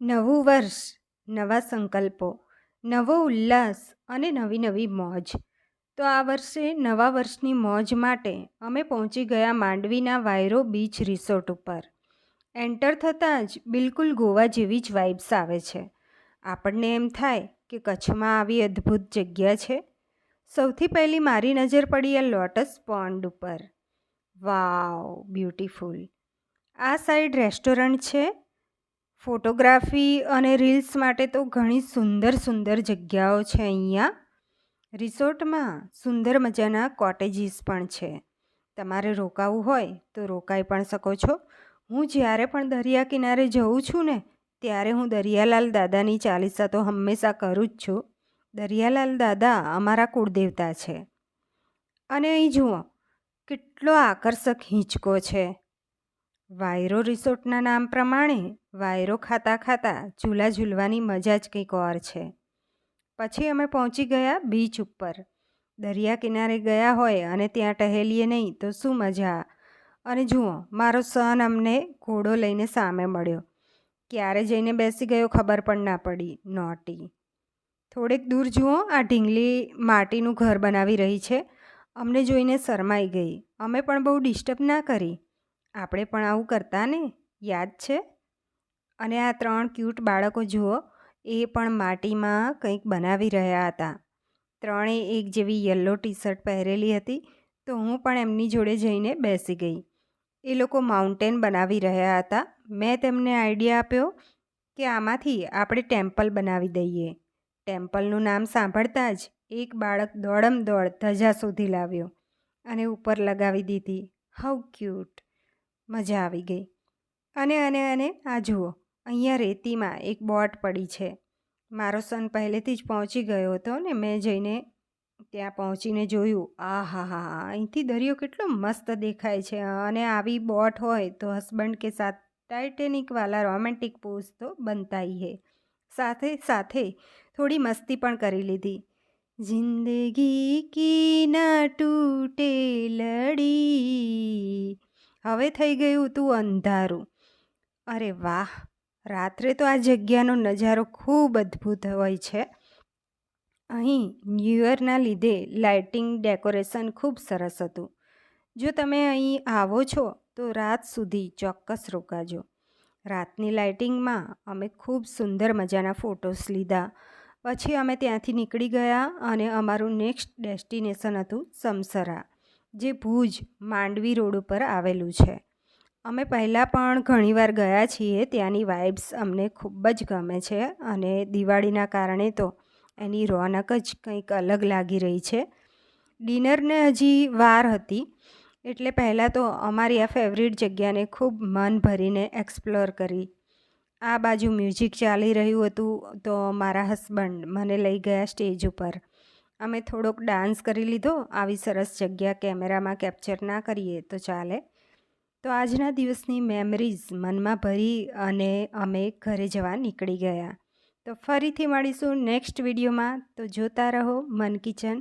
નવું વર્ષ, નવા સંકલ્પો, નવો ઉલ્લાસ અને નવી નવી મોજ. તો આ વર્ષે નવા વર્ષની મોજ માટે અમે પહોંચી ગયા માંડવીના વાયરો બીચ રિસોર્ટ ઉપર. એન્ટર થતાં જ બિલકુલ ગોવા જેવી જ વાઇબ્સ આવે છે. આપણને એમ થાય કે કચ્છમાં આવી અદ્ભુત જગ્યા છે. સૌથી પહેલી મારી નજર પડી આ લોટસ પોન્ડ ઉપર. Wow, beautiful. આ સાઈડ રેસ્ટોરન્ટ છે? ફોટોગ્રાફી અને રીલ્સ માટે તો ઘણી સુંદર સુંદર જગ્યાઓ છે અહીંયા. રિસોર્ટમાં સુંદર મજાના કોટેજીસ પણ છે. તમારે રોકાવું હોય તો રોકાઈ પણ શકો છો. હું જ્યારે પણ દરિયા કિનારે જઉં છું ને, ત્યારે હું દરિયાલાલ દાદાની ચાલીસા તો હંમેશા કરું જ છું. દરિયાલાલ દાદા અમારા કુળદેવતા છે. અને અહીં જુઓ, કેટલો આકર્ષક હિંચકો છે. વાયરો રિસોર્ટના નામ પ્રમાણે વાયરો ખાતા ખાતા ઝૂલા ઝૂલવાની મજા જ કંઈક ઓર છે. પછી અમે પહોંચી ગયા બીચ ઉપર. દરિયા કિનારે ગયા હોય અને ત્યાં ટહેલીએ નહીં તો શું મજા? અને જુઓ, મારો સન અમને ઘોડો લઈને સામે મળ્યો. ક્યારે જઈને બેસી ગયો ખબર પણ ના પડી. નોટી. થોડેક દૂર જુઓ, આ ઢીંગલી માટીનું ઘર બનાવી રહી છે. અમને જોઈને શરમાઈ ગઈ. અમે પણ બહુ ડિસ્ટર્બ ના કરી. આપણે પણ આવું કરતા ને? યાદ છે? અને આ ત્રણ ક્યૂટ બાળકો જુઓ, એ પણ માટીમાં કંઈક બનાવી રહ્યા હતા. ત્રણેય એક જેવી યલો ટી શર્ટ પહેરેલી હતી, તો હું પણ એમની જોડે જઈને બેસી ગઈ. એ લોકો માઉન્ટેન બનાવી રહ્યા હતા. મેં તેમને આઈડિયા આપ્યો કે આમાંથી આપણે ટેમ્પલ બનાવી દઈએ. ટેમ્પલનું નામ સાંભળતા જ એક બાળક દોડમ દોડ ધજા શોધી લાવ્યો અને ઉપર લગાવી દીધી. હાઉ ક્યુટ મજા આવી ગઈ. અને અને અને, આ જુઓ, અહીંયા રેતીમાં એક બોટ પડી છે. મારો સન પહેલેથી જ પહોંચી ગયો હતો ને મેં જઈને ત્યાં પહોંચીને જોયું, આ હા હા હા, અહીંથી દરિયો કેટલો મસ્ત દેખાય છે. અને આવી બોટ હોય તો હસબન્ડ કે સાથ ટાઇટેનિક વાલા રોમેન્ટિક પોઝ તો બનતા હે. સાથે સાથે થોડી મસ્તી પણ કરી લીધી. જિંદગી કી ના ટૂટે લડી હવે થઈ ગયું તું અંધારું. અરે વાહ, રાત્રે તો આ જગ્યાનો નજારો ખૂબ અદ્ભુત હોય છે. અહીં ન્યૂ યરના લીધે લાઇટિંગ ડેકોરેશન ખૂબ સરસ હતું. જો તમે અહીં આવો છો, તો રાત સુધી ચોક્કસ રોકાજો. રાતની લાઇટિંગમાં અમે ખૂબ સુંદર મજાના ફોટોસ લીધા. પછી અમે ત્યાંથી નીકળી ગયા અને અમારું નેક્સ્ટ ડેસ્ટિનેશન હતું સમસરા. જે ભુજ માંડવી રોડ ઉપર આવેલું છે. અમે પહેલાં પણ ઘણીવાર ગયા છીએ, ત્યાંની વાઇબ્સ અમને ખૂબ જ ગમે છે અને દિવાળીના કારણે તો એની રોનક જ કંઈક અલગ લાગી રહી છે. ડિનરને હજી વાર હતી, એટલે પહેલાં તો અમારી આ ફેવરિટ જગ્યાને ખૂબ મન ભરીને એક્સપ્લોર કરી. આ બાજુ મ્યુઝિક ચાલી રહ્યું હતું તો મારા હસબન્ડ મને લઈ ગયા સ્ટેજ ઉપર. અમે થોડોક ડાન્સ કરી લીધો, આવી સરસ જગ્યા કેમેરામાં કેપ્ચર ના કરીએ તો ચાલે. તો આજના દિવસની મેમરીઝ મનમાં ભરી અને અમે ઘરે જવા નીકળી ગયા. તો ફરીથી મળીશું નેક્સ્ટ વિડીયોમાં. તો જોતા રહો મન કિચન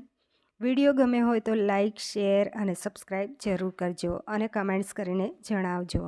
વીડિયો ગમે હોય તો લાઈક, શેર અને સબસ્ક્રાઈબ જરૂર કરજો અને કમેન્ટ્સ કરીને જણાવજો.